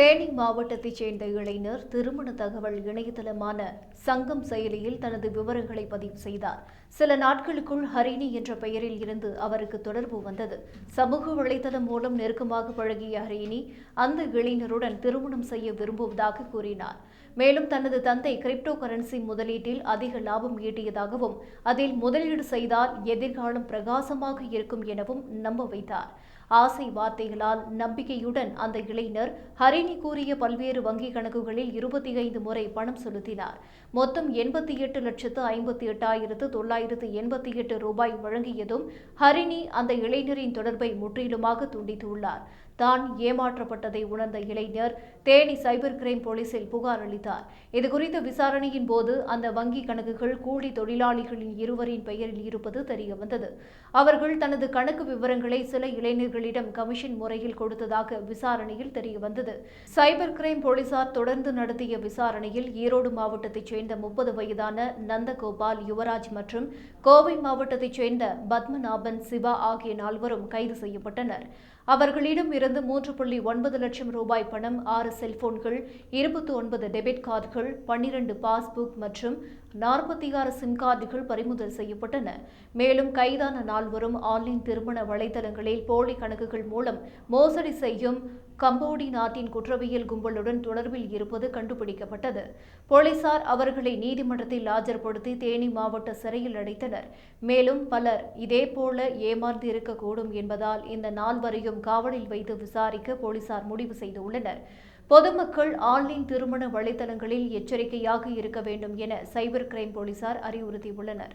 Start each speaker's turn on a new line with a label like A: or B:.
A: தேனி மாவட்டத்தைச் சேர்ந்த இளைஞர் திருமண தகவல் இணையதளமான சங்கம் செயலியில் தனது விவரங்களை பதிவு செய்தார். சில நாட்களுக்குள் ஹரிணி என்ற பெயரில் இருந்து அவருக்கு தொடர்பு வந்தது. சமூக வலைதளம் மூலம் நெருக்கமாக பழகிய ஹரிணி அந்த இளைஞருடன் திருமணம் செய்ய விரும்புவதாக கூறினார். மேலும் தனது தந்தை கிரிப்டோ கரன்சி முதலீட்டில் அதிக லாபம் ஈட்டியதாகவும் அதில் முதலீடு செய்தால் எதிர்காலம் பிரகாசமாக இருக்கும் எனவும் நம்ப வைத்தார். ஆசை வார்த்தைகளால் நம்பிக்கையுடன் அந்த இளைஞர் ஹரிணி கூறிய பல்வேறு வங்கிக் கணக்குகளில் இருபத்தி ஐந்து முறை பணம் செலுத்தினார். மொத்தம் எண்பத்தி எட்டு லட்சத்து ஐம்பத்தி எட்டாயிரத்து தொள்ளாயிரத்து எண்பத்தி எட்டு ரூபாய் வழங்கியதும் ஹரிணி அந்த இளைஞரின் தொடர்பை முற்றிலுமாக துண்டித்துள்ளார். தான் ஏமாற்றப்பட்டதை உணர்ந்த இளைஞர் தேனி சைபர் கிரைம் போலீசில் புகார் அளித்தார். இதுகுறித்த விசாரணையின் போது அந்த வங்கி கணக்குகள் கூலி தொழிலாளிகளின் இருவரின் பெயரில் இருப்பது தெரியவந்தது அவர்கள் தனது கணக்கு விவரங்களை சில இளைஞர்களிடம் கமிஷன் முறையில் கொடுத்ததாக விசாரணையில் தெரியவந்தது சைபர் கிரைம் போலீசார் தொடர்ந்து நடத்திய விசாரணையில் ஈரோடு மாவட்டத்தைச் சேர்ந்த முப்பது வயதான நந்தகோபால் யுவராஜ் மற்றும் கோவை மாவட்டத்தைச் சேர்ந்த பத்மநாபன் சிவா ஆகிய நால்வரும் கைது செய்யப்பட்டனர். அவர்களிடம் இருந்து மூன்று புள்ளி ஒன்பது லட்சம் ரூபாய் பணம் ஆறு செல்போன்கள் இருபத்தி ஒன்பது டெபிட் கார்டுகள் பன்னிரண்டு பாஸ்புக் மற்றும் நாற்பத்தி ஆறு சிம் கார்டுகள் பறிமுதல் செய்யப்பட்டன. மேலும் கைதான நால்வரும் ஆன்லைன் திருமண வலைதளங்களில் போலி கணக்குகள் மூலம் மோசடி செய்யும் கம்போடி நாட்டின் குற்றவியல் கும்பலுடன் தொடர்பில் இருப்பது கண்டுபிடிக்கப்பட்டது. போலீசார் அவர்களை நீதிமன்றத்தில் ஆஜர்படுத்தி தேனி மாவட்ட சிறையில் அடைத்தனர். மேலும் பலர் இதேபோல ஏமாந்து இருக்கக்கூடும் என்பதால் இந்த நால்வரையும் காவலில் வைத்து விசாரிக்க போலீசார் முடிவு செய்துள்ளனர். பொதுமக்கள் ஆன்லைன் திருமண வலைதளங்களில் எச்சரிக்கையாக இருக்க வேண்டும் என சைபர் கிரைம் போலீசார் அறிவுறுத்தியுள்ளனர்.